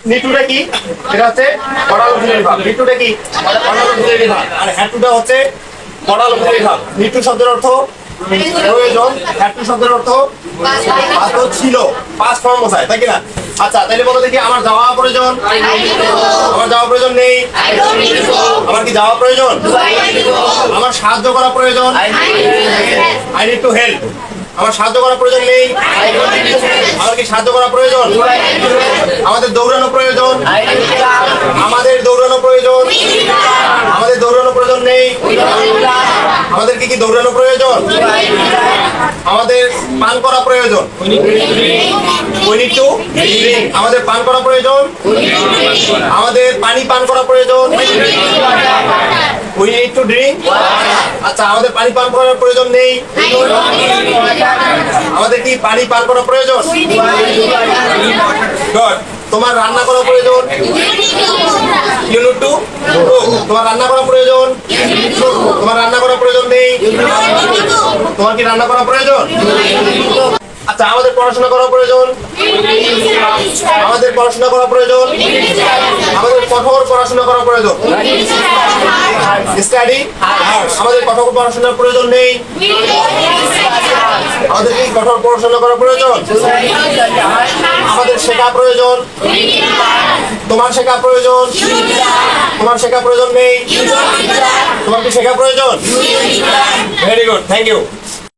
নিটুটা কি? এটা হচ্ছে মডাল অক্সিলারি ভাব নিটুটা কি? মডাল অক্সিলারি ভাব আর হ্যাটুটা হচ্ছে মডাল অক্সিলারি ভাব নিটু শব্দের অর্থ প্রয়োজন হ্যাটু শব্দের অর্থ আদৌ ছিল পাঁচ ফর্ম বোঝায় তাই কি না আচ্ছা তাহলে বলো দেখি আমার যাওয়া প্রয়োজন? আমার যাওয়া প্রয়োজন নেই? আমার কি যাওয়া প্রয়োজন? আমার সাহায্য করা প্রয়োজন? আই নিড টু হেল্প আমার সাহায্য করা প্রয়োজন নেই। আমার কি সাহায্য করা প্রয়োজন। আমাদের দৌড়ানো প্রয়োজন। আমাদের দৌড়ানো প্রয়োজন। আমাদের দৌড়ানো প্রয়োজন নেই। আমাদের কি কি দৌড়ানো প্রয়োজন? আমাদের পান করা প্রয়োজন. আমাদের পান করা প্রয়োজন। আমাদের পানি পান করা প্রয়োজন। We need to drink. আচ্ছা আমাদের পানি পান করার প্রয়োজন নেই। আমাদের কি পানি পান করা প্রয়োজন. তোমার রান্না করা প্রয়োজন? ইউ নিড টু তোমার রান্না করা প্রয়োজন? তোমার রান্না করা প্রয়োজন নেই? তোমার কি রান্না করা প্রয়োজন? আচ্ছা আমাদের পড়াশোনা করা প্রয়োজন? আমাদের পড়াশোনা করা প্রয়োজন? আমাদের কঠোর পড়াশোনা করা প্রয়োজন? স্টাডি আমাদের কঠোর পড়াশোনার প্রয়োজন নেই? আমাদের কি কঠোর পড়াশোনা করা প্রয়োজন? আমাদের শেখা প্রয়োজন? তোমার শেখা প্রয়োজন? তোমার শেখা প্রয়োজন নেই? তোমার কি শেখা প্রয়োজন? Very good thank you